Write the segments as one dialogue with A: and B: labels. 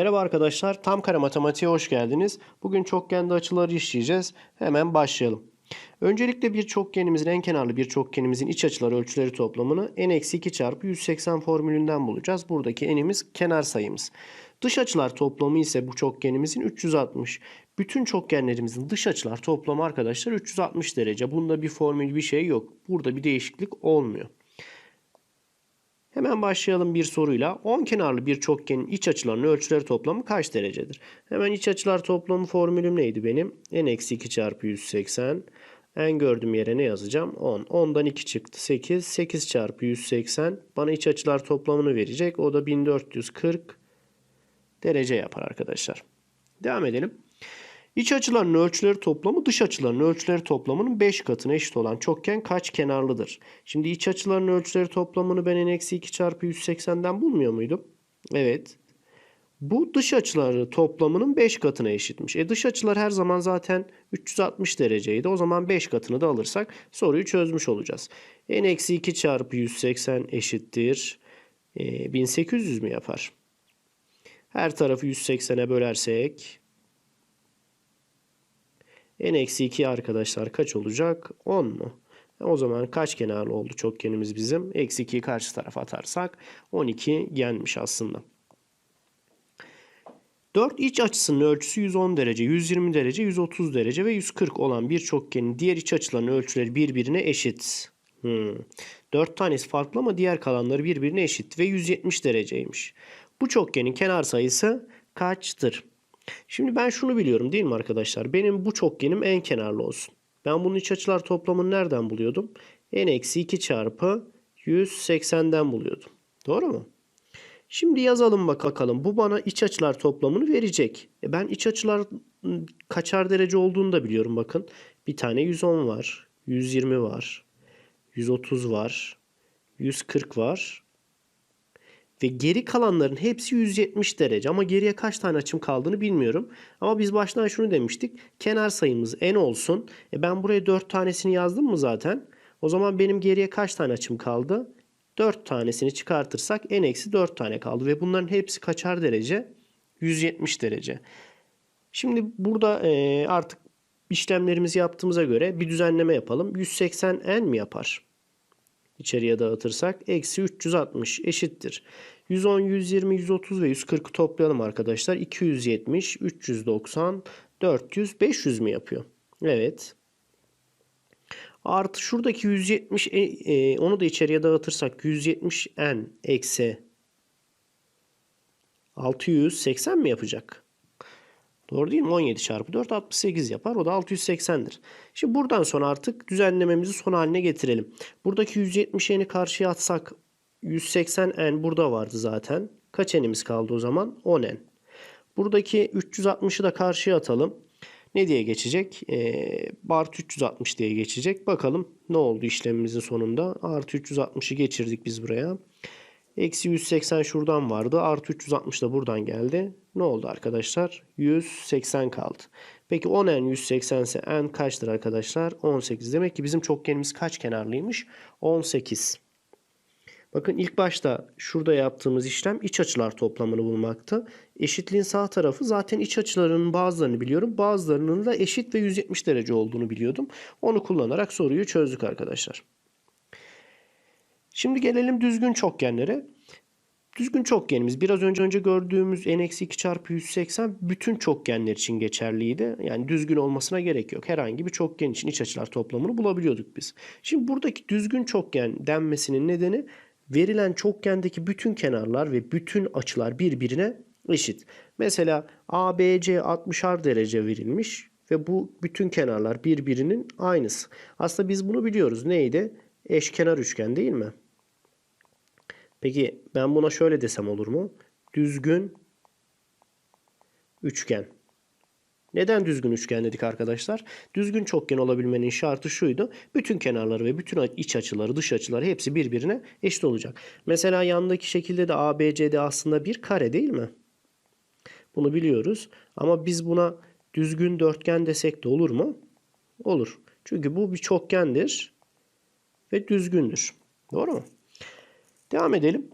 A: Merhaba arkadaşlar, Tam Kare Matematiğe hoş geldiniz. Bugün çokgende açıları işleyeceğiz. Hemen başlayalım. Öncelikle bir çokgenimizin en kenarlı bir çokgenimizin iç açıları ölçüleri toplamını n-2 çarpı 180 formülünden bulacağız. Buradaki n'imiz kenar sayımız. Dış açılar toplamı ise bu çokgenimizin 360. Bütün çokgenlerimizin dış açılar toplamı arkadaşlar 360 derece. Bunda bir formül bir şey yok. Burada bir değişiklik olmuyor. Hemen başlayalım bir soruyla. 10 kenarlı bir çokgenin iç açılarının ölçüleri toplamı kaç derecedir? Hemen iç açılar toplamı formülüm neydi benim? n-2 çarpı 180. En gördüğüm yere ne yazacağım? 10. 10'dan 2 çıktı. 8. 8 çarpı 180. Bana iç açılar toplamını verecek. O da 1440 derece yapar arkadaşlar. Devam edelim. İç açıların ölçüleri toplamı dış açıların ölçüleri toplamının 5 katına eşit olan çokgen kaç kenarlıdır? Şimdi iç açıların ölçüleri toplamını ben n-2 çarpı 180'den bulmuyor muydum? Evet. Bu dış açıları toplamının 5 katına eşitmiş. E dış açılar her zaman zaten 360 dereceydi. O zaman 5 katını da alırsak soruyu çözmüş olacağız. n-2 çarpı 180 eşittir. E, 1800 mü yapar? Her tarafı 180'e bölersek n-2 arkadaşlar kaç olacak? 10 mu? E, O zaman kaç kenarlı oldu çokgenimiz bizim? Eksi 2'yi karşı tarafa atarsak 12 gelmiş aslında. 4 iç açısının ölçüsü 110 derece, 120 derece, 130 derece ve 140 olan bir çokgenin diğer iç açılarının ölçüleri birbirine eşit. Hmm. 4 tanesi farklı ama diğer kalanları birbirine eşit ve 170 dereceymiş. Bu çokgenin kenar sayısı kaçtır? Şimdi ben şunu biliyorum değil mi arkadaşlar? Benim bu çokgenim en kenarlı olsun. Ben bunun iç açılar toplamını nereden buluyordum? n-2 çarpı 180'den buluyordum. Doğru mu? Şimdi yazalım bakalım. Bu bana iç açılar toplamını verecek. E ben iç açılar ıı, kaçar derece olduğunu da biliyorum bakın. Bir tane 110 var. 120 var. 130 var. 140 var. Ve geri kalanların hepsi 170 derece. Ama geriye kaç tane açım kaldığını bilmiyorum. Ama biz baştan şunu demiştik. Kenar sayımız n olsun. E ben buraya 4 tanesini yazdım mı zaten? O zaman benim geriye kaç tane açım kaldı? 4 tanesini çıkartırsak n eksi 4 tane kaldı. Ve bunların hepsi kaçar derece? 170 derece. Şimdi burada e, artık işlemlerimizi yaptığımıza göre bir düzenleme yapalım. 180 n mi yapar? İçeriye dağıtırsak eksi 360 eşittir. 110, 120, 130 ve 140'ı toplayalım arkadaşlar. 270, 390, 400, 500 mi yapıyor? Evet. Artı şuradaki 170 e, e, onu da içeriye dağıtırsak 170 n eksi 680 mi yapacak? Doğru değil mi? 17 çarpı 4 68 yapar. O da 680'dir. Şimdi buradan sonra artık düzenlememizi son haline getirelim. Buradaki 170'ini karşıya atsak 180n burada vardı zaten. Kaç n'imiz kaldı o zaman? 10n. Buradaki 360'ı da karşıya atalım. Ne diye geçecek? Ee, artı 360 diye geçecek. Bakalım ne oldu işlemimizin sonunda. Artı 360'ı geçirdik biz buraya. Eksi 180 şuradan vardı. Artı 360 da buradan geldi. Ne oldu arkadaşlar? 180 kaldı. Peki 10n 180 ise n kaçtır arkadaşlar? 18. Demek ki bizim çokgenimiz kaç kenarlıymış? 18. Bakın ilk başta şurada yaptığımız işlem iç açılar toplamını bulmaktı. Eşitliğin sağ tarafı zaten iç açılarının bazılarını biliyorum. Bazılarının da eşit ve 170 derece olduğunu biliyordum. Onu kullanarak soruyu çözdük arkadaşlar. Şimdi gelelim düzgün çokgenlere. Düzgün çokgenimiz biraz önce önce gördüğümüz n-2 çarpı 180 bütün çokgenler için geçerliydi. Yani düzgün olmasına gerek yok. Herhangi bir çokgen için iç açılar toplamını bulabiliyorduk biz. Şimdi buradaki düzgün çokgen denmesinin nedeni verilen çokgendeki bütün kenarlar ve bütün açılar birbirine eşit. Mesela ABC 60'ar derece verilmiş ve bu bütün kenarlar birbirinin aynısı. Aslında biz bunu biliyoruz. Neydi? Eşkenar üçgen değil mi? Peki ben buna şöyle desem olur mu? Düzgün üçgen. Neden düzgün üçgen dedik arkadaşlar? Düzgün çokgen olabilmenin şartı şuydu. Bütün kenarları ve bütün iç açıları, dış açıları hepsi birbirine eşit olacak. Mesela yandaki şekilde de ABCD aslında bir kare değil mi? Bunu biliyoruz. Ama biz buna düzgün dörtgen desek de olur mu? Olur. Çünkü bu bir çokgendir ve düzgündür. Doğru mu? Devam edelim.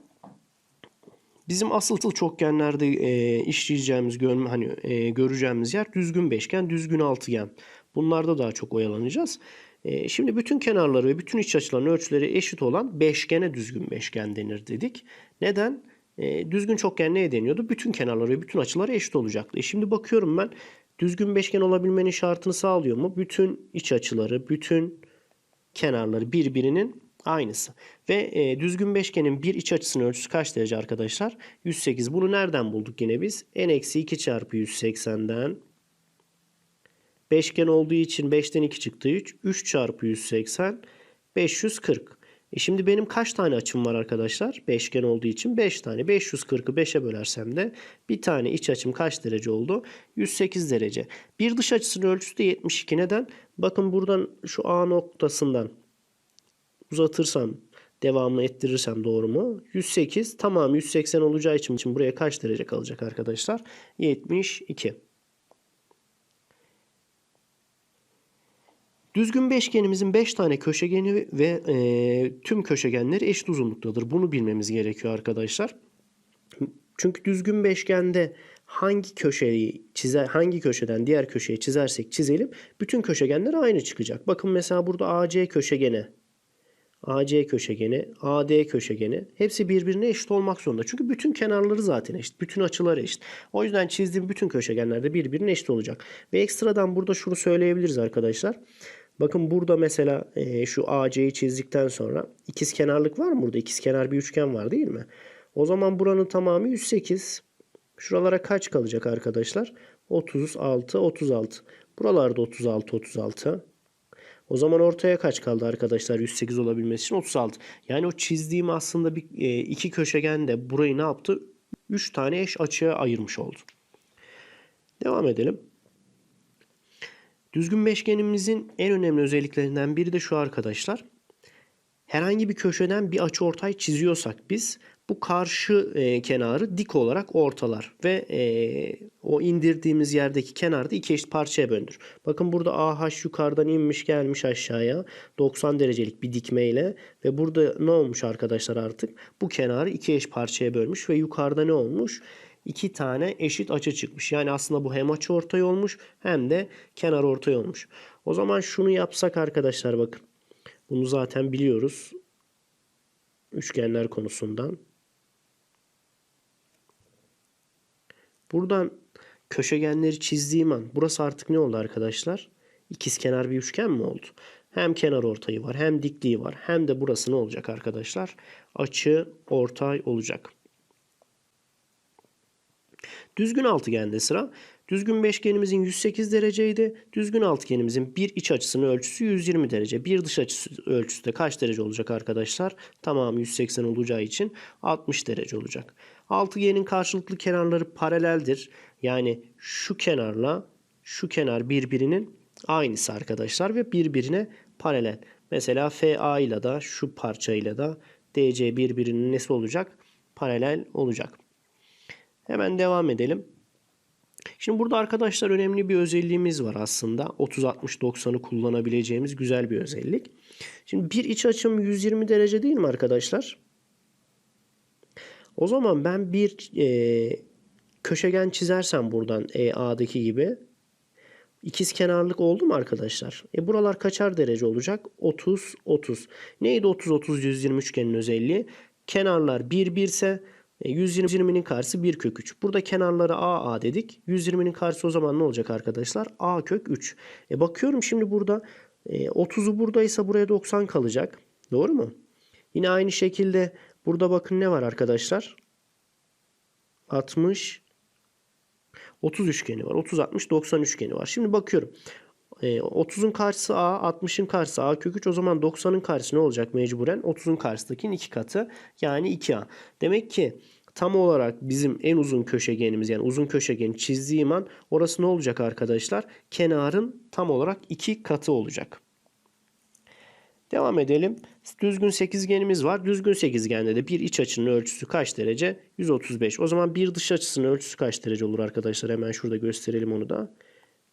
A: Bizim asıl çokgenlerde e, işleyeceğimiz, görme, hani e, göreceğimiz yer düzgün beşgen, düzgün altıgen. Bunlarda daha çok oyalanacağız. E, şimdi bütün kenarları ve bütün iç açıların ölçüleri eşit olan beşgene düzgün beşgen denir dedik. Neden? E, düzgün çokgen neye deniyordu? Bütün kenarları ve bütün açıları eşit olacaktı. E, şimdi bakıyorum ben düzgün beşgen olabilmenin şartını sağlıyor mu? Bütün iç açıları, bütün kenarları birbirinin aynısı. Ve e, düzgün beşgenin bir iç açısının ölçüsü kaç derece arkadaşlar? 108. Bunu nereden bulduk yine biz? n-2 çarpı 180'den beşgen olduğu için 5'ten 2 çıktı 3. 3 çarpı 180 540. E şimdi benim kaç tane açım var arkadaşlar? Beşgen olduğu için 5 tane. 540'ı 5'e bölersem de bir tane iç açım kaç derece oldu? 108 derece. Bir dış açısının ölçüsü de 72. Neden? Bakın buradan şu A noktasından uzatırsam devamlı ettirirsem doğru mu? 108 tamam 180 olacağı için buraya kaç derece kalacak arkadaşlar? 72. Düzgün beşgenimizin 5 tane köşegeni ve e, tüm köşegenleri eşit uzunluktadır. Bunu bilmemiz gerekiyor arkadaşlar. Çünkü düzgün beşgende hangi köşeyi çizer, hangi köşeden diğer köşeye çizersek çizelim bütün köşegenler aynı çıkacak. Bakın mesela burada AC köşegeni, AC köşegeni, AD köşegeni hepsi birbirine eşit olmak zorunda. Çünkü bütün kenarları zaten eşit. Bütün açıları eşit. O yüzden çizdiğim bütün köşegenler de birbirine eşit olacak. Ve ekstradan burada şunu söyleyebiliriz arkadaşlar. Bakın burada mesela e, şu AC'yi çizdikten sonra ikiz kenarlık var mı burada? İkiz kenar bir üçgen var değil mi? O zaman buranın tamamı 108. Şuralara kaç kalacak arkadaşlar? 36, 36. Buralarda 36, 36. O zaman ortaya kaç kaldı arkadaşlar 108 olabilmesi için? 36. Yani o çizdiğim aslında bir e, iki köşegen de burayı ne yaptı? 3 tane eş açıya ayırmış oldu. Devam edelim. Düzgün beşgenimizin en önemli özelliklerinden biri de şu arkadaşlar. Herhangi bir köşeden bir açı ortay çiziyorsak biz bu karşı e, kenarı dik olarak ortalar ve e, o indirdiğimiz yerdeki kenarda iki eşit parçaya bölünür. Bakın burada AH yukarıdan inmiş gelmiş aşağıya 90 derecelik bir dikmeyle ve burada ne olmuş arkadaşlar artık bu kenarı iki eş parçaya bölmüş ve yukarıda ne olmuş? İki tane eşit açı çıkmış. Yani aslında bu hem açı ortay olmuş hem de kenar ortay olmuş. O zaman şunu yapsak arkadaşlar bakın. Bunu zaten biliyoruz. Üçgenler konusundan. Buradan köşegenleri çizdiğim an burası artık ne oldu arkadaşlar? İkiz kenar bir üçgen mi oldu? Hem kenar ortayı var hem dikliği var hem de burası ne olacak arkadaşlar? Açı ortay olacak. Düzgün altıgende sıra. Düzgün beşgenimizin 108 dereceydi. Düzgün altıgenimizin bir iç açısının ölçüsü 120 derece. Bir dış açısı ölçüsü de kaç derece olacak arkadaşlar? Tamamı 180 olacağı için 60 derece olacak. Altıgenin karşılıklı kenarları paraleldir. Yani şu kenarla şu kenar birbirinin aynısı arkadaşlar ve birbirine paralel. Mesela FA ile de şu parçayla da DC birbirinin nesi olacak? Paralel olacak. Hemen devam edelim. Şimdi burada arkadaşlar önemli bir özelliğimiz var aslında. 30-60-90'ı kullanabileceğimiz güzel bir özellik. Şimdi bir iç açım 120 derece değil mi arkadaşlar? O zaman ben bir e, köşegen çizersem buradan EA'daki gibi ikiz kenarlık oldu mu arkadaşlar? E buralar kaçar derece olacak? 30 30. Neydi 30 30 120 üçgenin özelliği? Kenarlar 1 1 ise 120'nin e, karşısı 1 kök 3. Burada kenarları a a dedik. 120'nin karşısı o zaman ne olacak arkadaşlar? a kök 3. E bakıyorum şimdi burada e, 30'u buradaysa buraya 90 kalacak. Doğru mu? Yine aynı şekilde burada bakın ne var arkadaşlar? 60 30 üçgeni var. 30 60 90 üçgeni var. Şimdi bakıyorum. 30'un e, karşısı A, 60'ın karşısı A kök 3. O zaman 90'ın karşısı ne olacak mecburen? 30'un karşısındakinin iki katı yani 2A. Demek ki tam olarak bizim en uzun köşegenimiz yani uzun köşegeni çizdiğim an orası ne olacak arkadaşlar? Kenarın tam olarak iki katı olacak. Devam edelim. Düzgün sekizgenimiz var. Düzgün sekizgende de bir iç açının ölçüsü kaç derece? 135. O zaman bir dış açısının ölçüsü kaç derece olur arkadaşlar? Hemen şurada gösterelim onu da.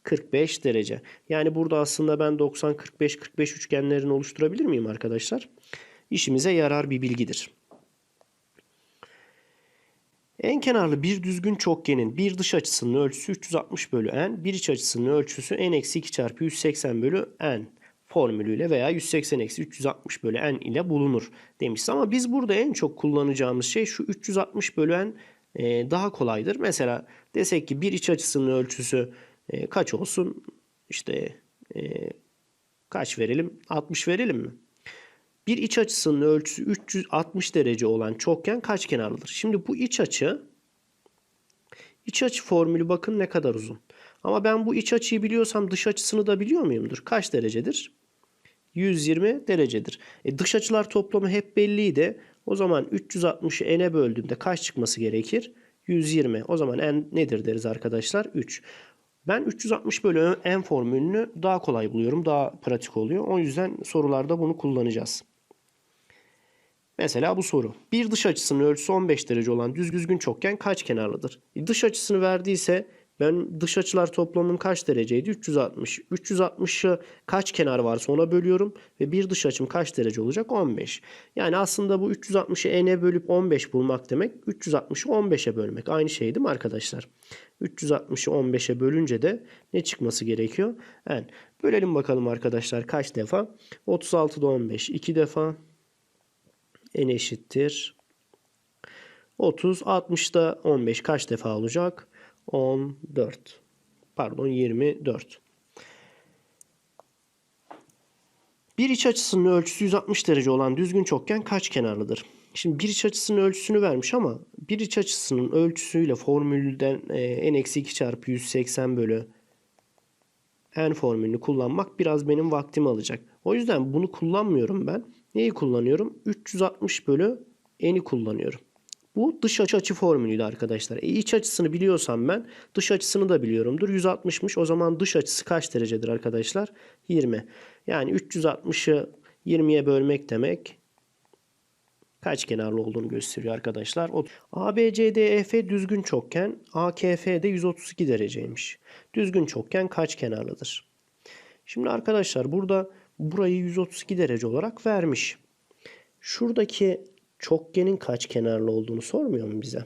A: 45 derece. Yani burada aslında ben 90, 45, 45 üçgenlerini oluşturabilir miyim arkadaşlar? İşimize yarar bir bilgidir. En kenarlı bir düzgün çokgenin bir dış açısının ölçüsü 360 bölü n, bir iç açısının ölçüsü n eksi 2 çarpı 180 bölü n formülüyle veya 180 eksi 360 bölü n ile bulunur demişiz. Ama biz burada en çok kullanacağımız şey şu 360 bölü n e, daha kolaydır. Mesela desek ki bir iç açısının ölçüsü e, kaç olsun? İşte e, kaç verelim? 60 verelim mi? Bir iç açısının ölçüsü 360 derece olan çokgen kaç kenarlıdır? Şimdi bu iç açı iç açı formülü bakın ne kadar uzun. Ama ben bu iç açıyı biliyorsam dış açısını da biliyor muyumdur? Kaç derecedir? 120 derecedir. E dış açılar toplamı hep belliydi. O zaman 360'ı n'e böldüğümde kaç çıkması gerekir? 120. O zaman n nedir deriz arkadaşlar? 3. Ben 360 bölü n formülünü daha kolay buluyorum. Daha pratik oluyor. O yüzden sorularda bunu kullanacağız. Mesela bu soru. Bir dış açısının ölçüsü 15 derece olan düz düzgün çokgen kaç kenarlıdır? Dış açısını verdiyse ben dış açılar toplamının kaç dereceydi? 360. 360'ı kaç kenar varsa ona bölüyorum ve bir dış açım kaç derece olacak? 15. Yani aslında bu 360'ı n'e bölüp 15 bulmak demek 360'ı 15'e bölmek. Aynı şey değil mi arkadaşlar? 360'ı 15'e bölünce de ne çıkması gerekiyor? Yani bölelim bakalım arkadaşlar kaç defa? 36'da 15 2 defa n eşittir. 30 60'da 15 kaç defa olacak? 14. Pardon 24. Bir iç açısının ölçüsü 160 derece olan düzgün çokgen kaç kenarlıdır? Şimdi bir iç açısının ölçüsünü vermiş ama bir iç açısının ölçüsüyle formülden e, n eksi 2 çarpı 180 bölü n formülünü kullanmak biraz benim vaktimi alacak. O yüzden bunu kullanmıyorum ben. Neyi kullanıyorum? 360 bölü n'i kullanıyorum. Bu dış açı formülüydü arkadaşlar. E, iç açısını biliyorsam ben dış açısını da biliyorumdur. 160'mış. O zaman dış açısı kaç derecedir arkadaşlar? 20. Yani 360'ı 20'ye bölmek demek kaç kenarlı olduğunu gösteriyor arkadaşlar. ABCDEF düzgün çokgen, AKF de 132 dereceymiş. Düzgün çokgen kaç kenarlıdır? Şimdi arkadaşlar burada burayı 132 derece olarak vermiş. Şuradaki çokgenin kaç kenarlı olduğunu sormuyor mu bize?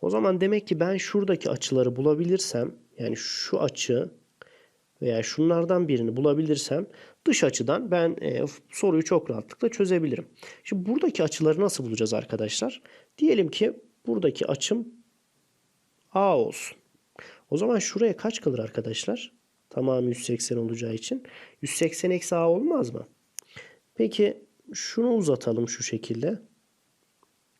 A: O zaman demek ki ben şuradaki açıları bulabilirsem yani şu açı veya şunlardan birini bulabilirsem dış açıdan ben e, soruyu çok rahatlıkla çözebilirim. Şimdi buradaki açıları nasıl bulacağız arkadaşlar? Diyelim ki buradaki açım A olsun. O zaman şuraya kaç kalır arkadaşlar? Tamamı 180 olacağı için. 180 eksi A olmaz mı? Peki şunu uzatalım şu şekilde.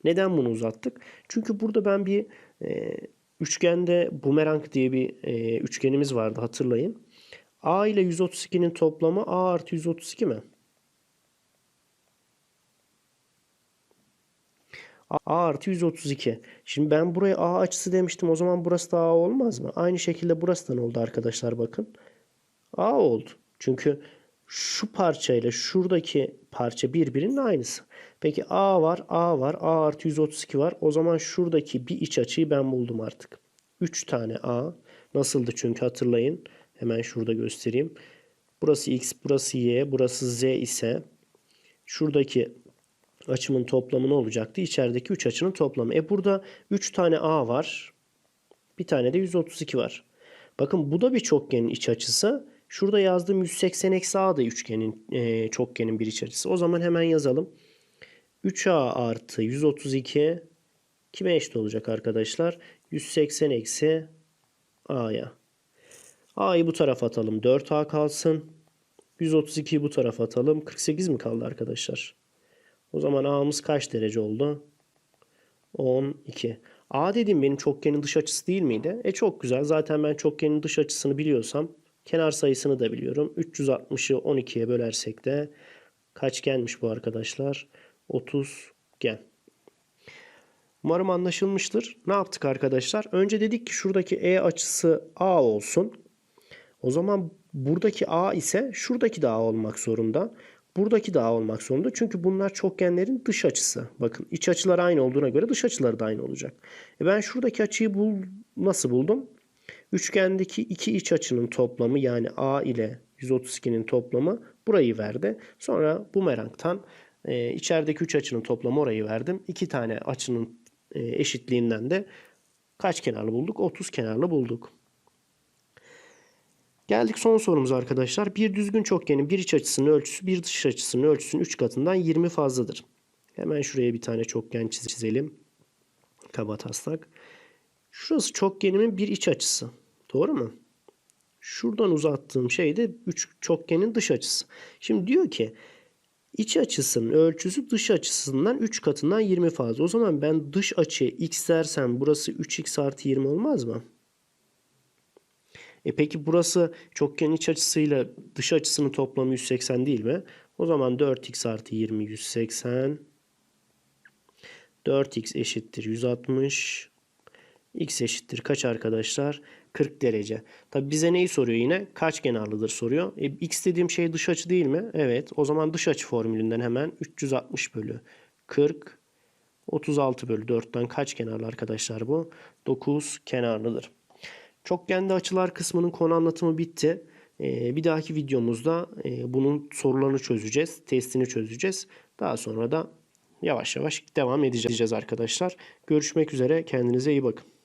A: Neden bunu uzattık? Çünkü burada ben bir e, üçgende bumerang diye bir e, üçgenimiz vardı hatırlayın. A ile 132'nin toplamı A artı 132 mi? A artı 132. Şimdi ben buraya A açısı demiştim. O zaman burası da A olmaz mı? Aynı şekilde burası da ne oldu arkadaşlar bakın. A oldu. Çünkü şu parçayla şuradaki parça birbirinin aynısı. Peki A var, A var, A artı 132 var. O zaman şuradaki bir iç açıyı ben buldum artık. 3 tane A. Nasıldı çünkü hatırlayın. Hemen şurada göstereyim. Burası X, burası Y, burası Z ise şuradaki açımın toplamı ne olacaktı? İçerideki 3 açının toplamı. E burada 3 tane A var. Bir tane de 132 var. Bakın bu da bir çokgenin iç açısı. Şurada yazdığım 180 eksi A da üçgenin e, çokgenin bir iç açısı. O zaman hemen yazalım. 3A artı 132 kime eşit olacak arkadaşlar? 180 eksi A'ya. A'yı bu tarafa atalım. 4A kalsın. 132'yi bu tarafa atalım. 48 mi kaldı arkadaşlar? O zaman A'mız kaç derece oldu? 12. A dediğim benim çokgenin dış açısı değil miydi? E çok güzel. Zaten ben çokgenin dış açısını biliyorsam kenar sayısını da biliyorum. 360'ı 12'ye bölersek de kaç gelmiş bu arkadaşlar? 30 gen. Umarım anlaşılmıştır. Ne yaptık arkadaşlar? Önce dedik ki şuradaki E açısı A olsun. O zaman buradaki A ise şuradaki de A olmak zorunda. Buradaki de A olmak zorunda. Çünkü bunlar çokgenlerin dış açısı. Bakın iç açılar aynı olduğuna göre dış açıları da aynı olacak. E ben şuradaki açıyı bul nasıl buldum? Üçgendeki iki iç açının toplamı yani A ile 132'nin toplamı burayı verdi. Sonra bumerangtan e, içerideki üç açının toplamı orayı verdim. İki tane açının e, eşitliğinden de kaç kenarlı bulduk? 30 kenarlı bulduk. Geldik son sorumuza arkadaşlar. Bir düzgün çokgenin bir iç açısının ölçüsü bir dış açısının ölçüsünün 3 katından 20 fazladır. Hemen şuraya bir tane çokgen çiz- çizelim. Kaba taslak. Şurası çokgenimin bir iç açısı. Doğru mu? Şuradan uzattığım şey de üç çokgenin dış açısı. Şimdi diyor ki iç açısının ölçüsü dış açısından 3 katından 20 fazla. O zaman ben dış açıya x dersem burası 3x artı 20 olmaz mı? E peki burası çokgenin iç açısıyla dış açısının toplamı 180 değil mi? O zaman 4x artı 20 180. 4x eşittir 160. X eşittir kaç arkadaşlar? 40 derece. Tabi bize neyi soruyor yine? Kaç kenarlıdır soruyor. E, x dediğim şey dış açı değil mi? Evet. O zaman dış açı formülünden hemen 360 bölü 40 36 bölü 4'ten kaç kenarlı arkadaşlar bu? 9 kenarlıdır. Çokgende açılar kısmının konu anlatımı bitti. Ee, bir dahaki videomuzda e, bunun sorularını çözeceğiz. Testini çözeceğiz. Daha sonra da yavaş yavaş devam edeceğiz arkadaşlar. Görüşmek üzere. Kendinize iyi bakın.